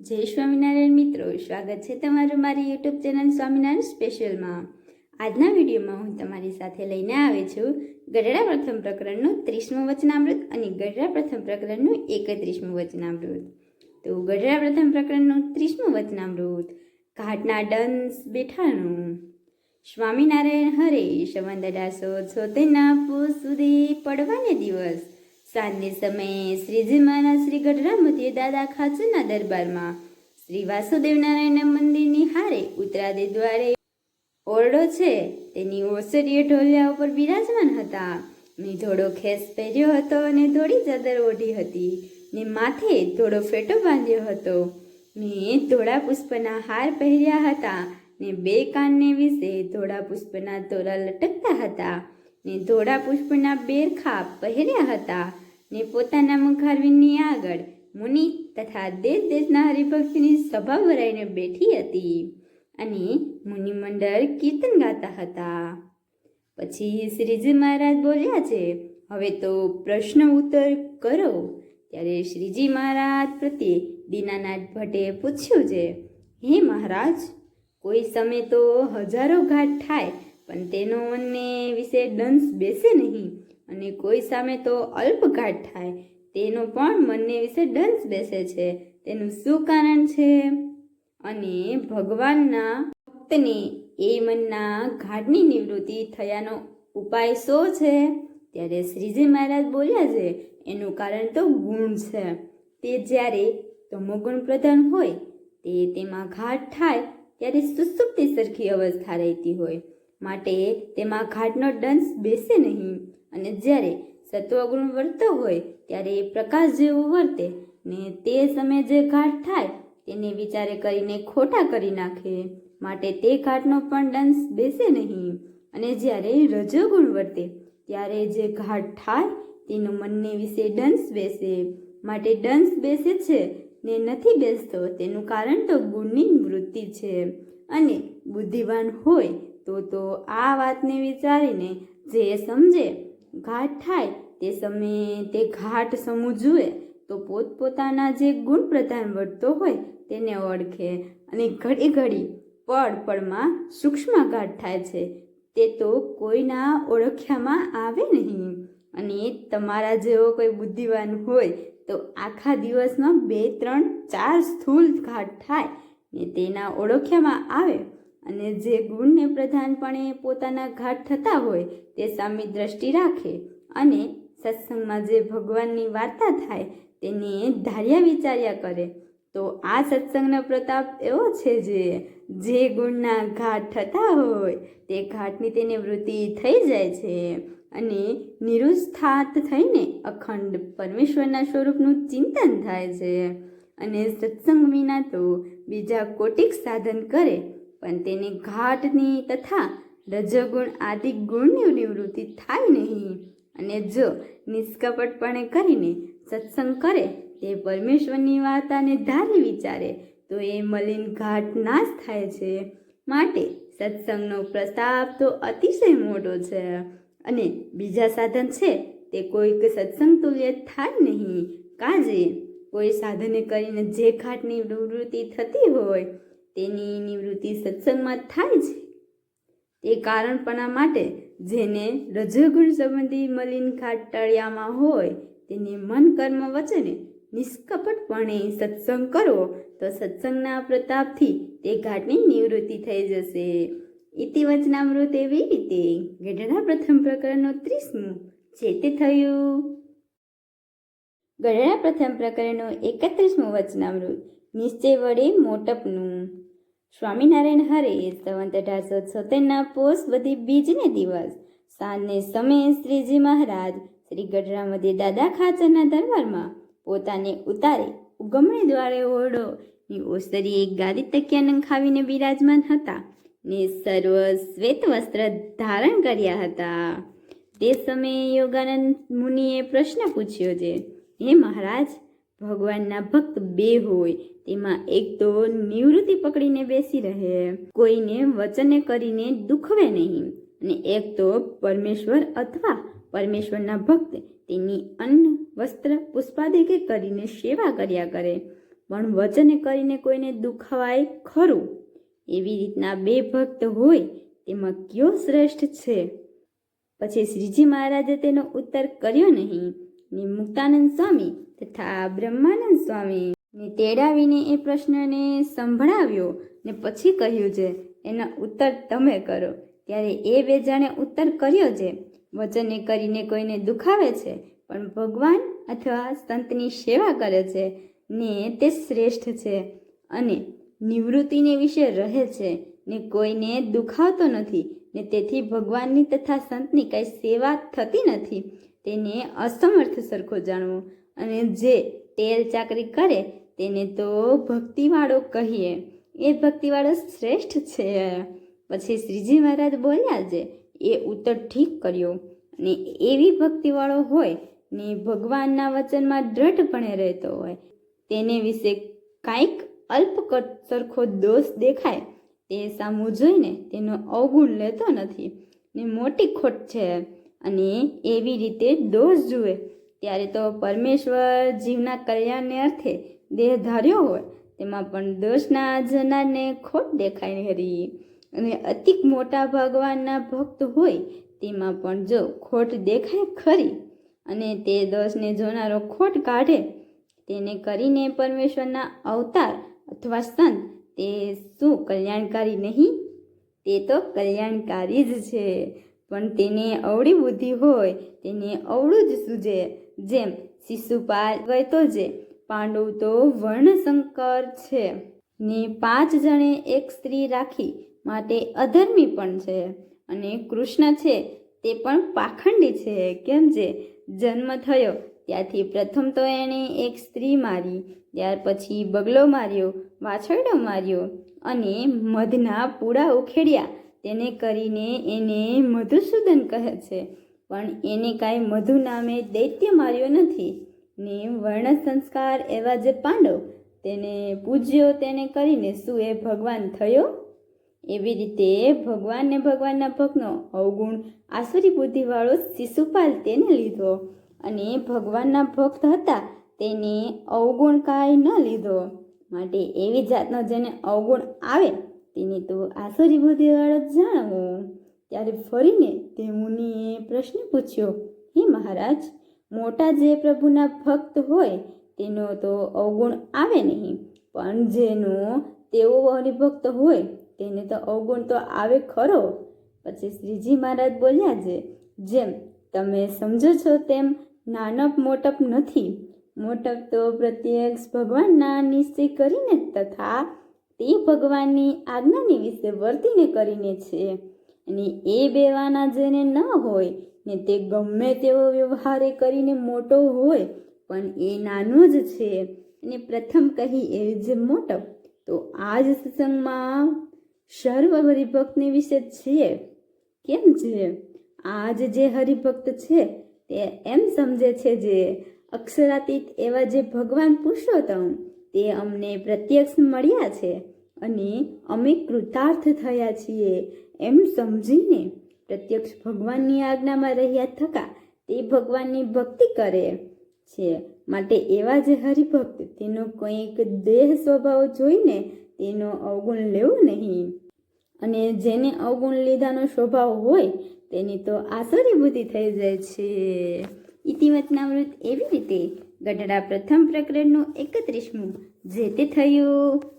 જય સ્વામિનારાયણ મિત્રો, સ્વાગત છે તમારું મારી યુટ્યુબ ચેનલ સ્વામિનારાયણ સ્પેશિયલમાં. આજના વિડીયોમાં હું તમારી સાથે લઈને આવી છું ગઢડા પ્રથમ પ્રકરણનું ત્રીસમું વચનામૃત અને ગઢડા પ્રથમ પ્રકરણનું એકત્રીસમું વચનામૃત. તો ગઢડા પ્રથમ પ્રકરણનું ત્રીસમું વચનામૃત, ઘાટના ડંસ બેઠાણું. સ્વામિનારાયણ હરે સંવંદડા સો છો તેના પો સુધી પડવાને દિવસ. સાંજને સમયે શ્રીજી મહારાજ શ્રી ગઢરામતીએ દાદા ખાચરના દરબારમાં શ્રી વાસુદેવનારાયણ મંદિરની હારે ઉત્તરાદે દ્વારે ઓરડો છે. તેની ઓસરીએ ઢોલિયા ઉપર બિરાજમાન હતા. ને ધોળો ખેસ પહેર્યો હતો અને ધોળી ચાદર ઓઢી હતી. ને માથે ધોળો ફેટો બાંધ્યો હતો. ને ધોળા પુષ્પના હાર પહેર્યા હતા. ને બે કાનને વિશે ધોળા પુષ્પના તોરા લટકતા હતા. ને ધોળા પુષ્પના બેરખા પહેર્યા હતા ને પોતાના મુખારવીની આગળ મુનિ તથા દેશ દેશના હરિભક્તની સભા ભરાઈને બેઠી હતી અને મુનિમંડળ કીર્તન ગાતા હતા. પછી શ્રીજી મહારાજ બોલ્યા છે, હવે તો પ્રશ્ન ઉત્તર કરો. ત્યારે શ્રીજી મહારાજ પ્રત્યે દીનાનાથ ભટ્ટે પૂછ્યું છે, હે મહારાજ, કોઈ સમય તો હજારો ઘાટ થાય પણ તેનો મને વિશે દંશ બેસે નહીં. અને કોઈ સામે તો અલ્પઘાટ થાય, તેનો પણ મનને વિશે દંશ બેસે છે. તેનું શું કારણ છે? અને ભગવાનના ભક્તને એ મનના ઘાટની નિવૃત્તિ થયાનો ઉપાય શો છે? ત્યારે શ્રીજી મહારાજ બોલ્યા છે, એનું કારણ તો ગુણ છે. તે જ્યારે તમોગુણ પ્રધાન હોય, તે તેમાં ઘાટ થાય, ત્યારે સુસુપ્તિ સરખી અવસ્થા રહેતી હોય. માટે તેમાં ઘાટનો દંશ બેસે નહીં. અને જ્યારે સત્વગુણ વર્તો હોય, ત્યારે એ પ્રકાશ જેવું વર્તે ને તે સમયે જે ઘાટ થાય, તેને વિચારે કરીને ખોટા કરી નાખે. માટે તે ઘાટનો પણ દંશ બેસે નહીં. અને જ્યારે રજોગુણ વર્તે, ત્યારે જે ઘાટ થાય, તેનો મનને વિશે દંશ બેસે. માટે દંશ બેસે છે ને નથી બેસતો, તેનું કારણ તો ગુણની વૃત્તિ છે. અને બુદ્ધિવાન હોય તો તો આ વાતને વિચારીને જે સમજે, ઘાટ થાય તે સમયે તે ઘાટ સમૂહ તો પોતપોતાના જે ગુણ પ્રધાન વર્તો હોય તેને ઓળખે. અને ઘડી ઘડી પળ પળમાં સૂક્ષ્મ ઘાટ થાય છે, તે તો કોઈના ઓળખ્યામાં આવે નહીં. અને તમારા જેવો કોઈ બુદ્ધિવાન હોય તો આખા દિવસમાં બે, ત્રણ, ચાર સ્થૂલ ઘાટ થાય ને તેના ઓળખ્યામાં આવે. અને જે ગુણને પ્રધાનપણે પોતાના ઘાટ થતા હોય તે સામી દ્રષ્ટિ રાખે અને સત્સંગમાં જે ભગવાનની વાર્તા થાય તેને ધાર્યા વિચાર્યા કરે. તો આ સત્સંગનો પ્રતાપ એવો છે જે જે ગુણના ઘાટ થતા હોય તે ઘાટની તેને વૃત્તિ થઈ જાય છે અને નિરુસ્થાત થઈને અખંડ પરમેશ્વરના સ્વરૂપનું ચિંતન થાય છે. અને સત્સંગ વિના તો બીજા કોટિક સાધન કરે પણ તેની ઘાટની તથા રજગુણ આદિ ગુણની નિવૃત્તિ થાય નહીં. અને જો નિષ્કપટપણે કરીને સત્સંગ કરે, તે પરમેશ્વરની વાર્તાને ધારી વિચારે, તો એ મલિન ઘાટ નાશ થાય છે. માટે સત્સંગનો પ્રસ્તાવ તો અતિશય મોટો છે. અને બીજા સાધન છે, તે કોઈક સત્સંગ તુલ્ય થાય નહીં. કાજે કોઈ સાધને કરીને જે ઘાટની નિવૃત્તિ થતી હોય તેની નિવૃત્તિ સત્સંગમાં થાય છે. તે કારણપણા માટે જેને રજોગુણ સંબંધી મલિન ખાટળિયામાં ટળિયામાં હોય, તેને મન કર્મ વચને નિષ્કપટપણે સત્સંગ કરવો, તો સત્સંગના પ્રતાપથી તે ઘાટની નિવૃત્તિ થઈ જશે. ઇતિ વચનામૃત એવી રીતે ગઢડા પ્રથમ પ્રકરણનો ત્રીસમું જે તે થયું. ગઢડા પ્રથમ પ્રકરણનું એકત્રીસમું વચનામૃત નિશ્ચય વડે મોટપનું સ્વામિનારાયણ હરે સંવંત અઢારસો છોતેરના પોષ બધી બીજને દિવસ. સાંજને સમયે શ્રીજી મહારાજ શ્રી ગઢરામધી દાદા ખાચરના દરબારમાં પોતાને ઉતારે ઉગમણે દ્વારે ઓરડો. ની ઓસરી એક ગાદી તકિયા નંખાવીને બિરાજમાન હતા ને સર્વ શ્વેત વસ્ત્ર ધારણ કર્યા હતા. તે સમયે યોગાનંદ મુનિએ પ્રશ્ન પૂછ્યો છે હે મહારાજ ભગવાનના ભક્ત બે હોય, તેમાં એક તો નિવૃત્તિ પકડીને બેસી રહે, કોઈને વચને કરીને દુખવે નહીં. અને એક તો પરમેશ્વર અથવા પરમેશ્વરના ભક્ત તેની અન્ન, વસ્ત્ર, પુષ્પાદિકે કરીને સેવા કર્યા કરે, પણ વચને કરીને કોઈને દુખાવાય ખરું? એવી રીતના બે ભક્ત હોય, તેમાં કયો શ્રેષ્ઠ છે? પછી શ્રીજી મહારાજે તેનો ઉત્તર કર્યો નહીં. ને મુક્તાનંદ સ્વામી તથા બ્રહ્માનંદ સ્વામી ને તેડાવીને એ પ્રશ્નને સંભળાવ્યો ને પછી કહ્યું છે, એના ઉત્તર તમે કરો. ત્યારે એ બે જણે ઉત્તર કર્યો છે. વચને કરીને કોઈને દુખાવે છે, પણ ભગવાન અથવા સંતની સેવા કરે છે ને તે શ્રેષ્ઠ છે અને નિવૃત્તિને વિશે રહે છે ને કોઈને દુખાવતો નથી ને તેથી ભગવાનની તથા સંતની કાંઈ સેવા થતી નથી, તેને અસમર્થ સરખો જાણવો. અને જે તેલ ચાકરી કરે તેને તો ભક્તિવાળો કહીએ. એ ભક્તિવાળો શ્રેષ્ઠ છે. પછી શ્રીજી મહારાજ બોલ્યા છે એ ઉત્તર ઠીક કર્યો. ને એવી ભક્તિવાળો હોય ને ભગવાનના વચનમાં દ્રઢપણે રહેતો હોય. તેને વિશે કાંઈક અલ્પ સરખો દોષ દેખાય. તે સામું જોઈને તેનો અવગુણ લેતો નથી. ને મોટી ખોટ છે. અને એવી રીતે દોષ જુએ. ત્યારે તો પરમેશ્વર જીવના કલ્યાણને અર્થે દેહ ધાર્યો હોય, તેમાં પણ દોષના જનારને ખોટ દેખાય ખરી. અને અતિક મોટા ભગવાનના ભક્ત હોય, તેમાં પણ જો ખોટ દેખાય ખરી અને તે દોષને જોનારો ખોટ કાઢે, તેને કરીને પરમેશ્વરના અવતાર અથવા સંત તે શું કલ્યાણકારી નહીં? તે તો કલ્યાણકારી જ છે, પણ તેને અવળી બુદ્ધિ હોય, તેને અવળું જ સૂજે જેમ શિશુપાલ વહેતો જે પાંડવ તો વર્ણશંકર છે. ને પાંચ જણે એક સ્ત્રી રાખી માટે અધર્મી પણ છે અને કૃષ્ણ છે તે પણ પાખંડી છે. કેમ છે જન્મ થયો ત્યાંથી પ્રથમ તો એણે એક સ્ત્રી મારી, ત્યાર પછી બગલો માર્યો, વાછરડો માર્યો અને મધના પૂડા ઉખેડ્યા. તેને કરીને એને મધુસૂદન કહે છે. પણ એને કાંઈ મધુ નામે દૈત્ય માર્યો નથી. ને વર્ણ સંસ્કાર એવા જે પાંડવ, તેને પૂજ્યો તેને કરીને શું એ ભગવાન થયો? એવી રીતે ભગવાન ને ભગવાનના ભક્તનો અવગુણ આસુરી બુદ્ધિવાળો શિશુપાલ તેને લીધો અને ભગવાનના ભક્ત હતા તેને અવગુણ કાંઈ ન લીધો. માટે એવી જાતનો જેને અવગુણ આવે, તેને તો આસુરી બુદ્ધિવાળો જ જાણવો. ત્યારે ફરીને તે મુનિએ પ્રશ્ન પૂછ્યો, હે મહારાજ, મોટા જે પ્રભુના ભક્ત હોય તેનો તો અવગુણ આવે નહીં. પણ જેનો તેવો હરિભક્ત હોય તેને તો અવગુણ તો આવે ખરો. પછી શ્રીજી મહારાજ બોલ્યા છે, જેમ તમે સમજો છો તેમ નાનપ મોટપ નથી. મોટપ તો પ્રત્યક્ષ ભગવાનના નિશ્ચય કરીને તથા તે ભગવાનની આજ્ઞાની વિશે વર્તીને કરીને છે. અને એ બેવાના જેને ન હોય, ને તે ગમે તેવો વ્યવહારે કરીને મોટો હોય, પણ એ નાનો જ છે. અને પ્રથમ કહી એ જે મોટો. તો આ જ સત્સંગમાં સર્વ હરિભક્તની વિશે છીએ કેમ છે? આજ જે હરિભક્ત છે, તે એમ સમજે છે જે અક્ષરાતીત એવા જે ભગવાન પુરુષોત્તમ, તે અમને પ્રત્યક્ષ મળ્યા છે અને અમે કૃતાર્થ થયા છીએ. એમ સમજીને પ્રત્યક્ષ ભગવાનની આજ્ઞામાં રહ્યા થકા તે ભગવાનની ભક્તિ કરે છે. માટે એવા જે હરિભક્ત તેનો કંઈક દેહ સ્વભાવ જોઈને તેનો અવગુણ લેવો નહીં. અને જેને અવગુણ લીધાનો સ્વભાવ હોય તેની તો આસુરી બુદ્ધિ થઈ જાય છે. ઇતિવચનામૃત એવી રીતે ગઢડા પ્રથમ પ્રકરણનું એકત્રીસમું જે તે થયું.